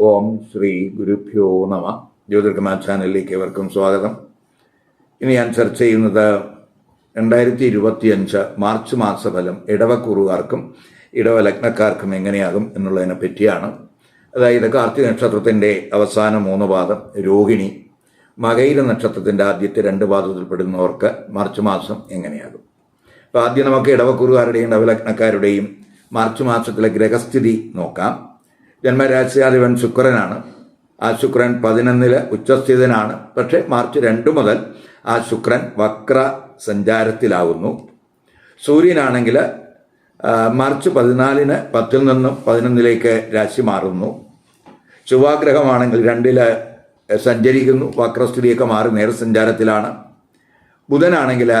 ഓം ശ്രീ ഗുരുഭ്യോ നമ. ജ്യോതിർഗമാ ചാനലിലേക്ക് ഏവർക്കും സ്വാഗതം. ഇനി ഞാൻ ചർച്ച ചെയ്യുന്നത് രണ്ടായിരത്തി ഇരുപത്തിയഞ്ച് മാർച്ച് മാസഫലം ഇടവക്കുറുകാർക്കും ഇടവ ലഗ്നക്കാർക്കും എങ്ങനെയാകും എന്നുള്ളതിനെ പറ്റിയാണ്. അതായത് കാർത്തിക നക്ഷത്രത്തിന്റെ അവസാന മൂന്ന് പാദം രോഹിണി മകയില നക്ഷത്രത്തിന്റെ ആദ്യത്തെ രണ്ട് പാദത്തിൽപ്പെടുന്നവർക്ക് മാർച്ച് മാസം എങ്ങനെയാകും? അപ്പോൾ ആദ്യം നമുക്ക് ഇടവക്കുറുകാരുടെയും ഇടവലഗ്നക്കാരുടെയും മാർച്ച് മാസത്തിലെ ഗ്രഹസ്ഥിതി നോക്കാം. ജന്മരാശിയാധിപൻ ശുക്രനാണ്. ആ ശുക്രൻ പതിനൊന്നിൽ ഉച്ചസ്ഥിതനാണ്. പക്ഷേ മാർച്ച് രണ്ട് മുതൽ ആ ശുക്രൻ വക്ര സഞ്ചാരത്തിലാവുന്നു. സൂര്യനാണെങ്കിൽ മാർച്ച് പതിനാലിന് പത്തിൽ നിന്നും പതിനൊന്നിലേക്ക് രാശി മാറുന്നു. ചൊവ്വാഗ്രഹമാണെങ്കിൽ രണ്ടിൽ സഞ്ചരിക്കുന്നു. വക്രസ്ഥിതിയൊക്കെ മാറി നേരസഞ്ചാരത്തിലാണ് ബുധനാണെങ്കിൽ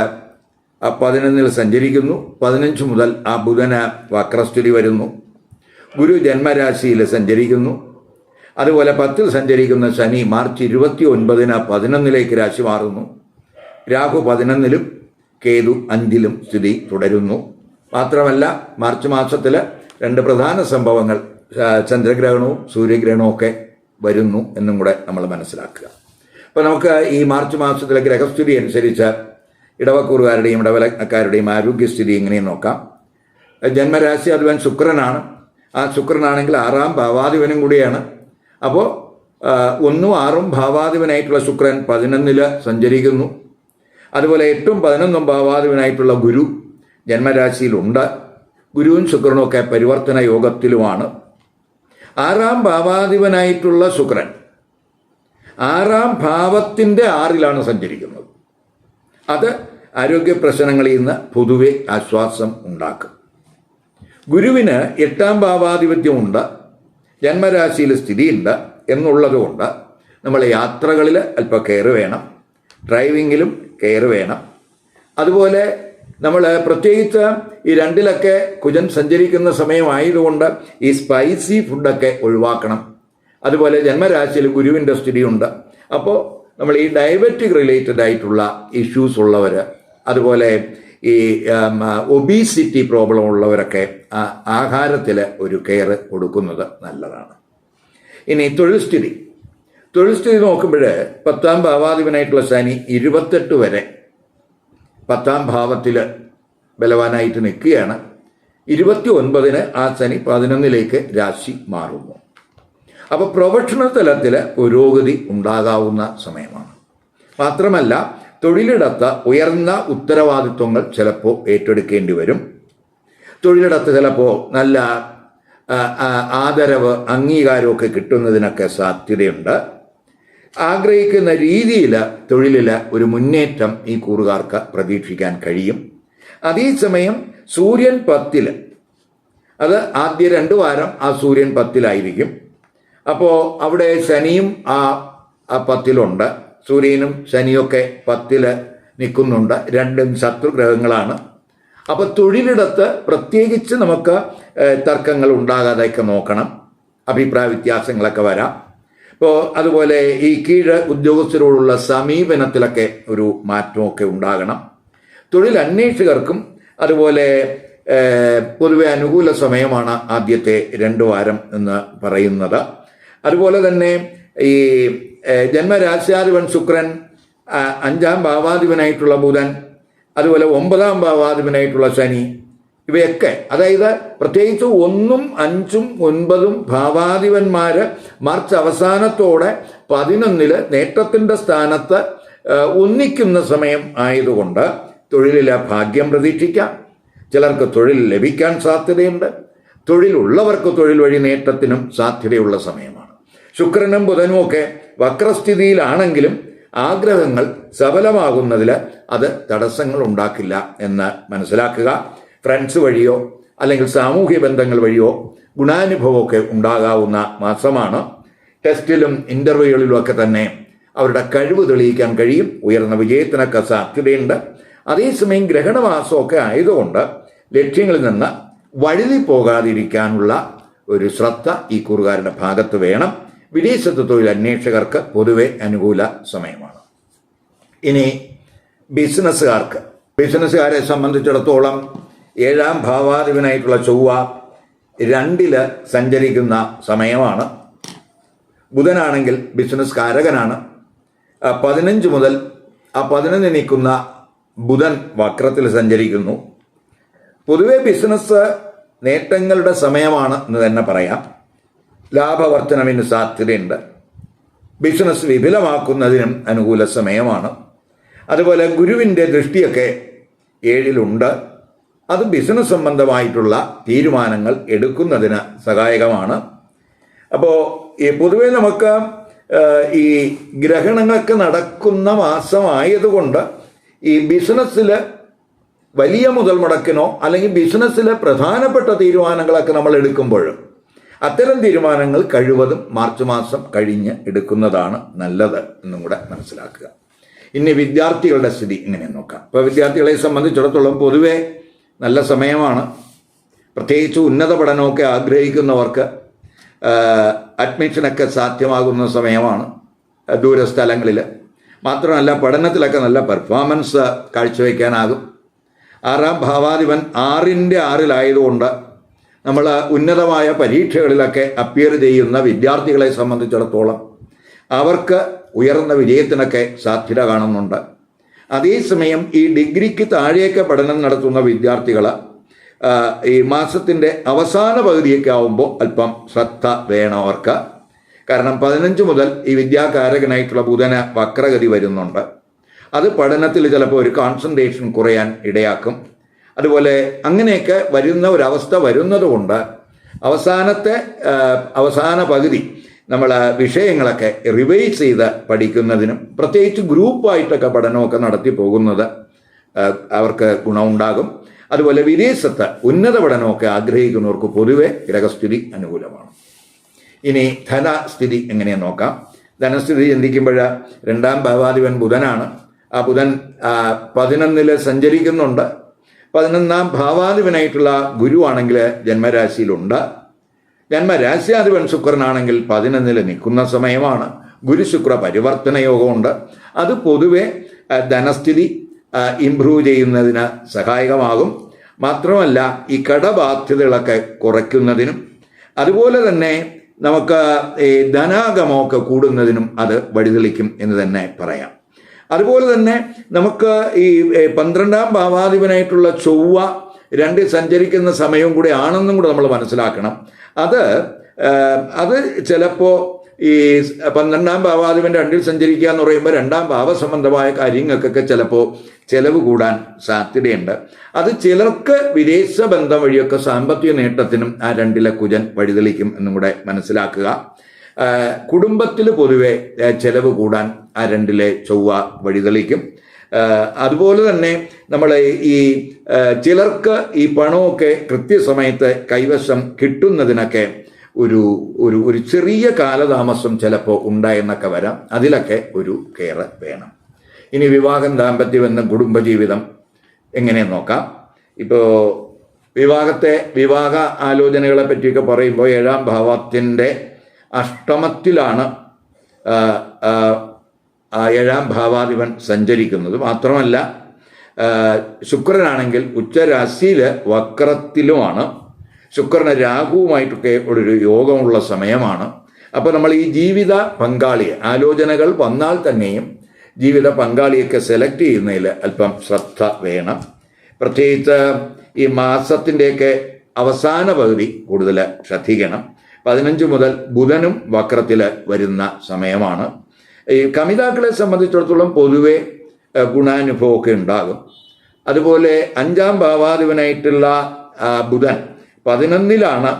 പതിനൊന്നിൽ സഞ്ചരിക്കുന്നു. പതിനഞ്ച് മുതൽ ആ ബുധന് വക്രസ്ഥിതി വരുന്നു. ഗുരു ജന്മരാശിയിൽ സഞ്ചരിക്കുന്നു. അതുപോലെ പത്തിൽ സഞ്ചരിക്കുന്ന ശനി മാർച്ച് ഇരുപത്തി ഒൻപതിന് പതിനൊന്നിലേക്ക് രാശി മാറുന്നു. രാഹു പതിനൊന്നിലും കേതു അഞ്ചിലും സ്ഥിതി തുടരുന്നു. മാത്രമല്ല മാർച്ച് മാസത്തിൽ രണ്ട് പ്രധാന സംഭവങ്ങൾ ചന്ദ്രഗ്രഹണവും സൂര്യഗ്രഹണവും ഒക്കെ വരുന്നു എന്നും കൂടെ നമ്മൾ മനസ്സിലാക്കുക. അപ്പോൾ നമുക്ക് ഈ മാർച്ച് മാസത്തിലെ ഗ്രഹസ്ഥിതി അനുസരിച്ച് ഇടവക്കൂറുകാരുടെയും ഇടവലക്കാരുടെയും ആരോഗ്യസ്ഥിതി എങ്ങനെയും നോക്കാം. ജന്മരാശി അധിപൻ ശുക്രനാണ്. ആ ശുക്രനാണെങ്കിൽ ആറാം ഭാവാധിപനും കൂടിയാണ്. അപ്പോൾ ഒന്നും ആറും ഭാവാധിപനായിട്ടുള്ള ശുക്രൻ പതിനൊന്നിൽ സഞ്ചരിക്കുന്നു. അതുപോലെ എട്ടും പതിനൊന്നും ഭാവാധിപനായിട്ടുള്ള ഗുരു ജന്മരാശിയിലുണ്ട്. ഗുരുവും ശുക്രനും ഒക്കെ പരിവർത്തന യോഗത്തിലുമാണ്. ആറാം ഭാവാധിപനായിട്ടുള്ള ശുക്രൻ ആറാം ഭാവത്തിന്റെ ആറിലാണ് സഞ്ചരിക്കുന്നത്. അത് ആരോഗ്യ പ്രശ്നങ്ങളിൽ നിന്ന് പൊതുവെ ആശ്വാസം ഉണ്ടാക്കും. ഗുരുവിന് എട്ടാം ഭാവാധിപത്യമുണ്ട് ജന്മരാശിയിൽ സ്ഥിതിയുണ്ട് എന്നുള്ളതുകൊണ്ട് നമ്മൾ യാത്രകളിൽ അല്പം കെയർ വേണം ഡ്രൈവിങ്ങിലും കെയർ വേണം. അതുപോലെ നമ്മൾ പ്രത്യേകിച്ച് ഈ രണ്ടിലൊക്കെ കുജൻ സഞ്ചരിക്കുന്ന സമയമായതുകൊണ്ട് ഈ സ്പൈസി ഫുഡൊക്കെ ഒഴിവാക്കണം. അതുപോലെ ജന്മരാശിയിൽ ഗുരുവിന്റെ സ്ഥിതിയുണ്ട്. അപ്പോൾ നമ്മൾ ഈ ഡയബറ്റിക് റിലേറ്റഡ് ആയിട്ടുള്ള ഇഷ്യൂസ് ഉള്ളവർ അതുപോലെ ഈ ഒബീസിറ്റി പ്രോബ്ലം ഉള്ളവരൊക്കെ ആഹാരത്തിൽ ഒരു കെയർ കൊടുക്കുന്നത് നല്ലതാണ്. ഇനി തൊഴിൽ സ്ഥിതി. തൊഴിൽ സ്ഥിതി നോക്കുമ്പോൾ പത്താം ഭാവാധിപനായിട്ടുള്ള ശനി ഇരുപത്തെട്ട് വരെ പത്താം ഭാവത്തിൽ ബലവാനായിട്ട് നിൽക്കുകയാണ്. ഇരുപത്തി ഒൻപതിന് ആ ശനി പതിനൊന്നിലേക്ക് രാശി മാറുന്നു. അപ്പോൾ പ്രൊഫഷണൽ തലത്തിൽ പുരോഗതി ഉണ്ടാകാവുന്ന സമയമാണ്. മാത്രമല്ല തൊഴിലിടത്ത് ഉയർന്ന ഉത്തരവാദിത്വങ്ങൾ ചിലപ്പോൾ ഏറ്റെടുക്കേണ്ടി വരും. തൊഴിലിടത്ത് ചിലപ്പോൾ നല്ല ആദരവ് അംഗീകാരമൊക്കെ കിട്ടുന്നതിനൊക്കെ സാധ്യതയുണ്ട്. ആഗ്രഹിക്കുന്ന രീതിയിൽ തൊഴിലിൽ ഒരു മുന്നേറ്റം ഈ കൂറുകാർക്ക് പ്രതീക്ഷിക്കാൻ കഴിയും. അതേസമയം സൂര്യൻ പത്തിൽ അത് ആദ്യ രണ്ട് വാരം ആ സൂര്യൻ പത്തിലായിരിക്കും. അപ്പോൾ അവിടെ ശനിയും ആ പത്തിലുണ്ട്. സൂര്യനും ശനിയൊക്കെ പത്തിൽ നിൽക്കുന്നുണ്ട് രണ്ടും ശത്രുഗ്രഹങ്ങളാണ് അപ്പോൾ തൊഴിലിടത്ത് പ്രത്യേകിച്ച് നമുക്ക് തർക്കങ്ങൾ ഉണ്ടാകാതെയൊക്കെ നോക്കണം. അഭിപ്രായ വ്യത്യാസങ്ങളൊക്കെ വരാം. ഇപ്പോൾ അതുപോലെ ഈ കീഴ് ഉദ്യോഗസ്ഥരോടുള്ള സമീപനത്തിലൊക്കെ ഒരു മാറ്റമൊക്കെ ഉണ്ടാകണം. തൊഴിൽ അന്വേഷകർക്കും അതുപോലെ പൊതുവെ അനുകൂല സമയമാണ് ആദ്യത്തെ രണ്ട് വാരം എന്ന് പറയുന്നത്. അതുപോലെ തന്നെ ഈ ജന്മരാശ്യാധിപൻ ശുക്രൻ അഞ്ചാം ഭാവാധിപനായിട്ടുള്ള ബുധൻ അതുപോലെ ഒമ്പതാം ഭാവാധിപനായിട്ടുള്ള ശനി ഇവയൊക്കെ അതായത് പ്രത്യേകിച്ച് ഒന്നും അഞ്ചും ഒൻപതും ഭാവാധിപന്മാർ മാർച്ച് അവസാനത്തോടെ പതിനൊന്നിൽ നേട്ടത്തിന്റെ സ്ഥാനത്ത് ഒന്നിക്കുന്ന സമയം ആയതുകൊണ്ട് തൊഴിലിലെ ഭാഗ്യം പ്രതീക്ഷിക്കാം. ചിലർക്ക് തൊഴിൽ ലഭിക്കാൻ സാധ്യതയുണ്ട്. തൊഴിലുള്ളവർക്ക് തൊഴിൽ വഴി നേട്ടത്തിനും സാധ്യതയുള്ള സമയമാണ്. ശുക്രനും ബുധനും ഒക്കെ വക്രസ്ഥിതിയിലാണെങ്കിലും ആഗ്രഹങ്ങൾ സഫലമാകുന്നതിൽ അത് തടസ്സങ്ങൾ ഉണ്ടാക്കില്ല എന്ന് മനസ്സിലാക്കുക. ഫ്രണ്ട്സ് വഴിയോ അല്ലെങ്കിൽ സാമൂഹ്യ ബന്ധങ്ങൾ വഴിയോ ഗുണാനുഭവമൊക്കെ ഉണ്ടാകാവുന്ന മാസമാണ് ടെസ്റ്റിലും ഇന്റർവ്യൂകളിലും ഒക്കെ തന്നെ അവരുടെ കഴിവ് തെളിയിക്കാൻ കഴിയും. ഉയർന്ന വിജയത്തിനൊക്കെ സാധ്യതയുണ്ട്. അതേസമയം ഗ്രഹണമാസമൊക്കെ ആയതുകൊണ്ട് ലക്ഷ്യങ്ങളിൽ നിന്ന് വഴുതി പോകാതിരിക്കാനുള്ള ഒരു ശ്രദ്ധ ഈ കൂറുകാരുടെ ഭാഗത്ത് വേണം. വിദേശത്ത് തൊഴിൽ അന്വേഷകർക്ക് പൊതുവെ അനുകൂല സമയമാണ്. ഇനി ബിസിനസ്സുകാർക്ക്. ബിസിനസ്സുകാരെ സംബന്ധിച്ചിടത്തോളം ഏഴാം ഭാവാധിപനായിട്ടുള്ള ചൊവ്വ രണ്ടിൽ സഞ്ചരിക്കുന്ന സമയമാണ്. ബുധനാണെങ്കിൽ ബിസിനസ് കാരകനാണ് പതിനഞ്ച് മുതൽ ആ പതിനൊന്ന് നിൽക്കുന്ന ബുധൻ വക്രത്തിൽ സഞ്ചരിക്കുന്നു. പൊതുവെ ബിസിനസ് നേട്ടങ്ങളുടെ സമയമാണ് എന്ന് തന്നെ പറയാം. ലാഭവർദ്ധനവിന് സാധ്യതയുണ്ട്. ബിസിനസ് വിപുലമാക്കുന്നതിനും അനുകൂല സമയമാണ്. അതുപോലെ ഗുരുവിന്റെ ദൃഷ്ടിയൊക്കെ ഏഴിലുണ്ട്. അത് ബിസിനസ് സംബന്ധമായിട്ടുള്ള തീരുമാനങ്ങൾ എടുക്കുന്നതിന് സഹായകമാണ്. അപ്പോൾ ഈ പൊതുവെ നമുക്ക് ഈ ഗ്രഹണങ്ങളൊക്കെ നടക്കുന്ന മാസമായതുകൊണ്ട് ഈ ബിസിനസ്സിൽ വലിയ മുതൽ മുടക്കിനോ അല്ലെങ്കിൽ ബിസിനസ്സിലെ പ്രധാനപ്പെട്ട തീരുമാനങ്ങളൊക്കെ നമ്മൾ എടുക്കുമ്പോഴും അത്തരം തീരുമാനങ്ങൾ കഴിവതും മാർച്ച് മാസം കഴിഞ്ഞ് എടുക്കുന്നതാണ് നല്ലത് എന്നും കൂടെ മനസ്സിലാക്കുക. ഇനി വിദ്യാർത്ഥികളുടെ സ്ഥിതി ഇങ്ങനെ നോക്കാം. ഇപ്പോൾ വിദ്യാർത്ഥികളെ സംബന്ധിച്ചിടത്തോളം പൊതുവേ നല്ല സമയമാണ്. പ്രത്യേകിച്ച് ഉന്നത പഠനമൊക്കെ ആഗ്രഹിക്കുന്നവർക്ക് അഡ്മിഷനൊക്കെ സാധ്യമാകുന്ന സമയമാണ് ദൂരസ്ഥലങ്ങളിൽ മാത്രമല്ല പഠനത്തിലൊക്കെ നല്ല പെർഫോമൻസ് കാഴ്ചവെക്കാനാകും. ആറാം ഭാവാധിപൻ ആറിന്റെ ആറിലായതുകൊണ്ട് നമ്മൾ ഉന്നതമായ പരീക്ഷകളിലൊക്കെ അപ്പിയർ ചെയ്യുന്ന വിദ്യാർത്ഥികളെ സംബന്ധിച്ചിടത്തോളം അവർക്ക് ഉയർന്ന വിജയത്തിനൊക്കെ സാധ്യത കാണുന്നുണ്ട്. അതേസമയം ഈ ഡിഗ്രിക്ക് താഴെയൊക്കെ പഠനം നടത്തുന്ന വിദ്യാർത്ഥികൾ ഈ മാസത്തിന്റെ അവസാന പകുതിയൊക്കെ ആവുമ്പോൾ അല്പം ശ്രദ്ധ വേണം അവർക്ക്. കാരണം പതിനഞ്ച് മുതൽ ഈ വിദ്യാകാരകനായിട്ടുള്ള ബുധന വക്രഗതി വരുന്നുണ്ട്. അത് പഠനത്തിൽ ചിലപ്പോൾ ഒരു കോൺസെൻട്രേഷൻ കുറയാൻ ഇടയാക്കും. അതുപോലെ അങ്ങനെയൊക്കെ വരുന്ന ഒരവസ്ഥ വരുന്നത് കൊണ്ട് അവസാനത്തെ അവസാന പകുതി നമ്മൾ വിഷയങ്ങളൊക്കെ റിവൈസ് ചെയ്ത് പഠിക്കുന്നതിനും പ്രത്യേകിച്ച് ഗ്രൂപ്പായിട്ടൊക്കെ പഠനമൊക്കെ നടത്തി പോകുന്നത് അവർക്ക് ഗുണമുണ്ടാകും. അതുപോലെ വിദേശത്ത് ഉന്നത പഠനമൊക്കെ ആഗ്രഹിക്കുന്നവർക്ക് പൊതുവെ ഗ്രഹസ്ഥിതി അനുകൂലമാണ്. ഇനി ധനസ്ഥിതി എങ്ങനെ നോക്കാം. ധനസ്ഥിതി ചിന്തിക്കുമ്പോൾ രണ്ടാം ഭാവാധിപൻ ബുധനാണ്. ആ ബുധൻ പതിനൊന്നിൽ സഞ്ചരിക്കുന്നുണ്ട്. പതിനൊന്നാം ഭാവാധിപനായിട്ടുള്ള ഗുരുവാണെങ്കിൽ ജന്മരാശിയിലുണ്ട്. ജന്മരാശ്യാധിപൻ ശുക്രനാണെങ്കിൽ പതിനൊന്നിൽ നിൽക്കുന്ന സമയമാണ്. ഗുരു ശുക്ര പരിവർത്തന യോഗമുണ്ട്. അത് പൊതുവെ ധനസ്ഥിതി ഇംപ്രൂവ് ചെയ്യുന്നതിന് സഹായകമാകും. മാത്രമല്ല ഈ കടബാധ്യതകളൊക്കെ കുറയ്ക്കുന്നതിനും അതുപോലെ തന്നെ നമുക്ക് ഈ ധനാഗമമൊക്കെ കൂടുന്നതിനും അത് വഴിതെളിക്കും എന്ന് തന്നെ പറയാം. അതുപോലെ തന്നെ നമുക്ക് ഈ പന്ത്രണ്ടാം ഭാവാധിപനായിട്ടുള്ള ചൊവ്വ രണ്ട് സഞ്ചരിക്കുന്ന സമയവും കൂടി ആണെന്നും കൂടെ നമ്മൾ മനസ്സിലാക്കണം. അത് അത് ചിലപ്പോൾ ഈ പന്ത്രണ്ടാം ഭാവാധിപൻ രണ്ടിൽ സഞ്ചരിക്കുക എന്ന് പറയുമ്പോൾ രണ്ടാം ഭാവസംബന്ധമായ കാര്യങ്ങൾക്കൊക്കെ ചിലപ്പോൾ ചെലവ് കൂടാൻ സാധ്യതയുണ്ട്. അത് ചിലർക്ക് വിദേശ ബന്ധം വഴിയൊക്കെ സാമ്പത്തിക നേട്ടത്തിനും ആ രണ്ടിലെ കുജൻ വഴിതെളിക്കും എന്നും കൂടെ മനസ്സിലാക്കുക. കുടുംബത്തിൽ പൊതുവെ ചെലവ് കൂടാൻ ആ രണ്ടിലെ ചൊവ്വ വഴിതെളിക്കും. അതുപോലെ തന്നെ നമ്മൾ ഈ ചിലർക്ക് ഈ പണമൊക്കെ കൃത്യസമയത്ത് കൈവശം കിട്ടുന്നതിനൊക്കെ ഒരു ഒരു ഒരു ചെറിയ കാലതാമസം ചിലപ്പോൾ ഉണ്ടായെന്നൊക്കെ വരാം. അതിലൊക്കെ ഒരു കെയർ വേണം. ഇനി വിവാഹം ദാമ്പത്യം എന്ന കുടുംബജീവിതം എങ്ങനെ നോക്കാം? ഇപ്പോൾ വിവാഹത്തെ വിവാഹ ആലോചനകളെ പറ്റിയൊക്കെ പറയുമ്പോൾ ഏഴാം ഭാവത്തിന്റെ അഷ്ടമത്തിലാണ് ഏഴാം ഭാവാധിപൻ സഞ്ചരിക്കുന്നത്. മാത്രമല്ല ശുക്രനാണെങ്കിൽ ഉച്ചരാശിയിൽ വക്രത്തിലുമാണ്. ശുക്രന് രാഹുവുമായിട്ടൊക്കെ ഒരു യോഗമുള്ള സമയമാണ്. അപ്പോൾ നമ്മൾ ഈ ജീവിത പങ്കാളിയെ ആലോചനകൾ വന്നാൽ തന്നെയും ജീവിത പങ്കാളിയൊക്കെ സെലക്ട് ചെയ്യുന്നതിൽ അല്പം ശ്രദ്ധ വേണം. പ്രത്യേകിച്ച് ഈ മാസത്തിന്റെയൊക്കെ അവസാന പകുതി കൂടുതൽ ശ്രദ്ധിക്കണം. പതിനഞ്ച് മുതൽ ബുധനും വക്രത്തിൽ വരുന്ന സമയമാണ്. ഈ കമിതാക്കളെ സംബന്ധിച്ചിടത്തോളം പൊതുവെ ഗുണാനുഭവമൊക്കെ ഉണ്ടാകും. അതുപോലെ അഞ്ചാം ഭാവാധിപനായിട്ടുള്ള ബുധൻ പതിനൊന്നിലാണ്.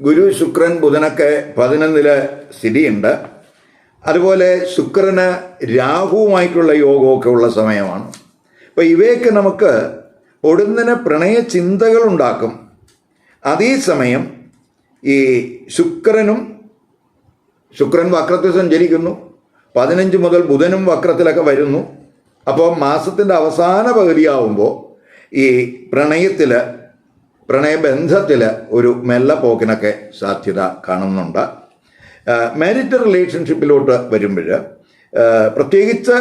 ഗുരു ശുക്രൻ ബുധനൊക്കെ പതിനൊന്നിൽ സ്ഥിതിയുണ്ട്. അതുപോലെ ശുക്രന് രാഹുവുമായിട്ടുള്ള യോഗമൊക്കെ ഉള്ള സമയമാണ്. അപ്പോൾ ഇവയൊക്കെ നമുക്ക് ഒടുന്നതിന് പ്രണയ ചിന്തകൾ ഉണ്ടാക്കും അതേസമയം ഈ ശുക്രനും ശുക്രൻ വക്രത്തിൽ സഞ്ചരിക്കുന്നു. പതിനഞ്ച് മുതൽ ബുധനും വക്രത്തിലൊക്കെ വരുന്നു. അപ്പോൾ മാസത്തിന്റെ അവസാന പകുതിയാവുമ്പോൾ ഈ പ്രണയത്തിൽ പ്രണയബന്ധത്തിൽ ഒരു മെല്ല മെല്ലപ്പോക്കിനൊക്കെ സാധ്യത കാണുന്നുണ്ട്. മാരിറ്റൽ റിലേഷൻഷിപ്പിലോട്ട് വരുമ്പോൾ പ്രത്യേകിച്ച്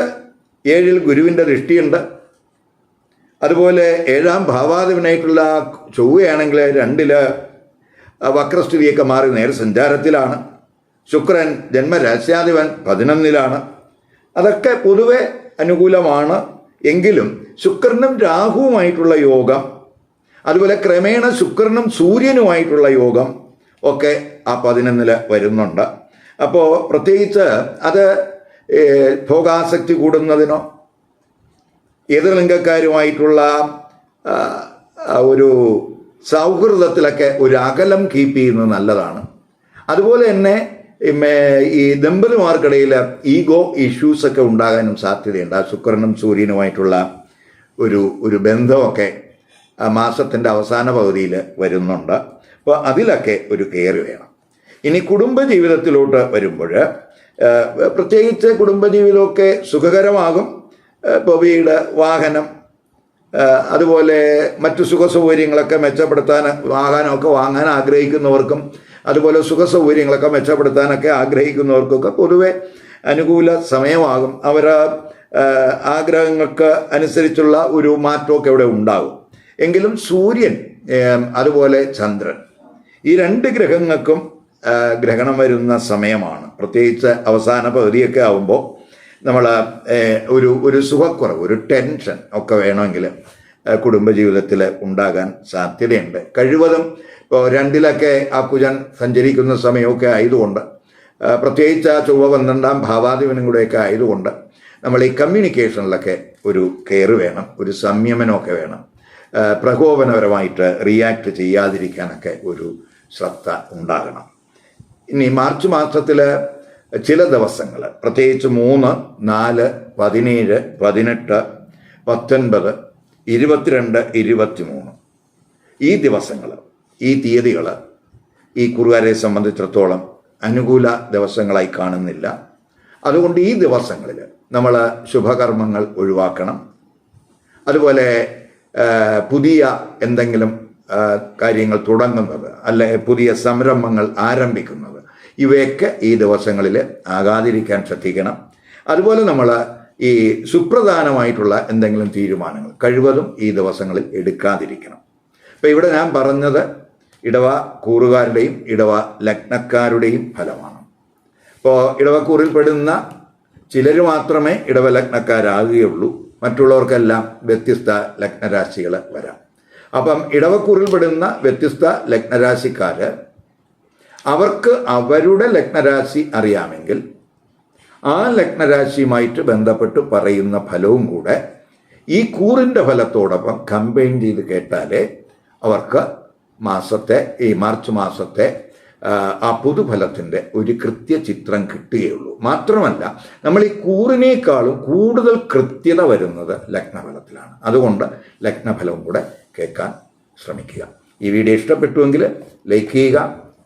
ഏഴിൽ ഗുരുവിന്റെ ദൃഷ്ടിയുണ്ട്. അതുപോലെ ഏഴാം ഭാവാധിപനായിട്ടുള്ള ചൊവ്വയാണെങ്കിൽ രണ്ടിൽ വക്രസ്ഥിതിയൊക്കെ മാറി നേരെ സഞ്ചാരത്തിലാണ്. ശുക്രൻ ജന്മരാശ്യാധിപൻ പതിനൊന്നിലാണ്. അതൊക്കെ പൊതുവെ അനുകൂലമാണ്. എങ്കിലും ശുക്രനും രാഹുവുമായിട്ടുള്ള യോഗം അതുപോലെ ക്രമേണ ശുക്രനും സൂര്യനുമായിട്ടുള്ള യോഗം ഒക്കെ ആ പതിനൊന്നിൽ വരുന്നുണ്ട്. അപ്പോൾ പ്രത്യേകിച്ച് അത് ഭോഗാസക്തി കൂടുന്നതിനോ എതിർലിംഗക്കാരുമായിട്ടുള്ള ഒരു സൗഹൃദത്തിലൊക്കെ ഒരു അകലം കീപ്പ് ചെയ്യുന്നത് നല്ലതാണ്. അതുപോലെ തന്നെ ഈ ദമ്പതിമാർക്കിടയിൽ ഈഗോ ഇഷ്യൂസ് ഒക്കെ ഉണ്ടാകാനും സാധ്യതയുണ്ട്. ആ ശുക്രനും സൂര്യനുമായിട്ടുള്ള ഒരു ഒരു ബന്ധമൊക്കെ മാസത്തിന്റെ അവസാന പകുതിയിൽ വരുന്നുണ്ട്. അപ്പോൾ അതിലൊക്കെ ഒരു കെയർ വേണം. ഇനി കുടുംബജീവിതത്തിലോട്ട് വരുമ്പോൾ പ്രത്യേകിച്ച് കുടുംബജീവിതമൊക്കെ സുഖകരമാകും. ഇപ്പോൾ വീട് വാഹനം അതുപോലെ മറ്റു സുഖ സൗകര്യങ്ങളൊക്കെ മെച്ചപ്പെടുത്താൻ വാഹനമൊക്കെ വാങ്ങാൻ ആഗ്രഹിക്കുന്നവർക്കും അതുപോലെ സുഖ സൗകര്യങ്ങളൊക്കെ മെച്ചപ്പെടുത്താനൊക്കെ ആഗ്രഹിക്കുന്നവർക്കൊക്കെ പൊതുവെ അനുകൂല സമയമാകും. അവർ ആഗ്രഹങ്ങൾക്ക് അനുസരിച്ചുള്ള ഒരു മാറ്റമൊക്കെ ഇവിടെ ഉണ്ടാകും. എങ്കിലും സൂര്യൻ അതുപോലെ ചന്ദ്രൻ ഈ രണ്ട് ഗ്രഹങ്ങൾക്കും ഗ്രഹണം വരുന്ന സമയമാണ്. പ്രത്യേകിച്ച് അവസാന പകുതിയൊക്കെ ആകുമ്പോൾ നമ്മൾ ഒരു ഒരു സുഖക്കുറവ് ഒരു ടെൻഷൻ ഒക്കെ വേണമെങ്കിൽ കുടുംബജീവിതത്തിൽ ഉണ്ടാകാൻ സാധ്യതയുണ്ട്. കഴിവതും ഇപ്പോൾ രണ്ടിലൊക്കെ ആ കുജൻ സഞ്ചരിക്കുന്ന സമയമൊക്കെ ആയതുകൊണ്ട് പ്രത്യേകിച്ച് ആ ചൊവ്വ പന്ത്രണ്ടാം ഭാവാധിപനും കൂടെയൊക്കെ ആയതുകൊണ്ട് നമ്മൾ ഈ കമ്മ്യൂണിക്കേഷനിലൊക്കെ ഒരു കെയർ വേണം ഒരു സംയമനമൊക്കെ വേണം. പ്രകോപനപരമായിട്ട് റിയാക്ട് ചെയ്യാതിരിക്കാനൊക്കെ ഒരു ശ്രദ്ധ ഉണ്ടാകണം. ഇനി മാർച്ച് മാസത്തിൽ ചില ദിവസങ്ങൾ. പ്രത്യേകിച്ച് മൂന്ന് നാല് പതിനേഴ് പതിനെട്ട് പത്തൊൻപത് ഇരുപത്തിരണ്ട് ഇരുപത്തിമൂന്ന്. ഈ ദിവസങ്ങൾ ഈ തീയതികൾ ഈ കുറുകാരെ സംബന്ധിച്ചിടത്തോളം അനുകൂല ദിവസങ്ങളായി കാണുന്നില്ല. അതുകൊണ്ട് ഈ ദിവസങ്ങളിൽ നമ്മൾ ശുഭകർമ്മങ്ങൾ ഒഴിവാക്കണം. അതുപോലെ പുതിയ എന്തെങ്കിലും കാര്യങ്ങൾ തുടങ്ങുന്നത് അല്ലെ പുതിയ സംരംഭങ്ങൾ ആരംഭിക്കുന്നത് ഇവയൊക്കെ ഈ ദിവസങ്ങളിൽ ആകാതിരിക്കാൻ ശ്രദ്ധിക്കണം. അതുപോലെ നമ്മൾ ഈ സുപ്രധാനമായിട്ടുള്ള എന്തെങ്കിലും തീരുമാനങ്ങൾ കഴിവതും ഈ ദിവസങ്ങളിൽ എടുക്കാതിരിക്കണം. ഇപ്പം ഇവിടെ ഞാൻ പറഞ്ഞത് ഇടവ കൂറുകാരുടെയും ഇടവ ലഗ്നക്കാരുടെയും ഫലമാണ്. ഇപ്പോൾ ഇടവക്കൂറിൽപ്പെടുന്ന ചിലർ മാത്രമേ ഇടവ ലഗ്നക്കാരാകുകയുള്ളൂ. മറ്റുള്ളവർക്കെല്ലാം വ്യത്യസ്ത ലഗ്നരാശികൾ വരാം. അപ്പം ഇടവക്കൂറിൽ പെടുന്ന വ്യത്യസ്ത ലഗ്നരാശിക്കാർ അവർക്ക് അവരുടെ ലഗ്നരാശി അറിയാമെങ്കിൽ ആ ലഗ്നരാശിയുമായിട്ട് ബന്ധപ്പെട്ട് പറയുന്ന ഫലവും കൂടെ ഈ കൂറിന്റെ ഫലത്തോടൊപ്പം കമ്പൈൻ ചെയ്ത് കേട്ടാലേ അവർക്ക് മാസത്തെ ഈ മാർച്ച് മാസത്തെ ആ, പുതുഫലത്തിന്റെ ഒരു കൃത്യചിത്രം കിട്ടുകയുള്ളൂ. മാത്രമല്ല നമ്മൾ ഈ കൂറിനേക്കാളും കൂടുതൽ കൃത്യത വരുന്നത് ലഗ്നഫലത്തിലാണ്. അതുകൊണ്ട് ലഗ്നഫലവും കൂടെ കേൾക്കാൻ ശ്രമിക്കുക. ഈ വീഡിയോ ഇഷ്ടപ്പെട്ടുവെങ്കിൽ ലൈക്ക് ചെയ്യുക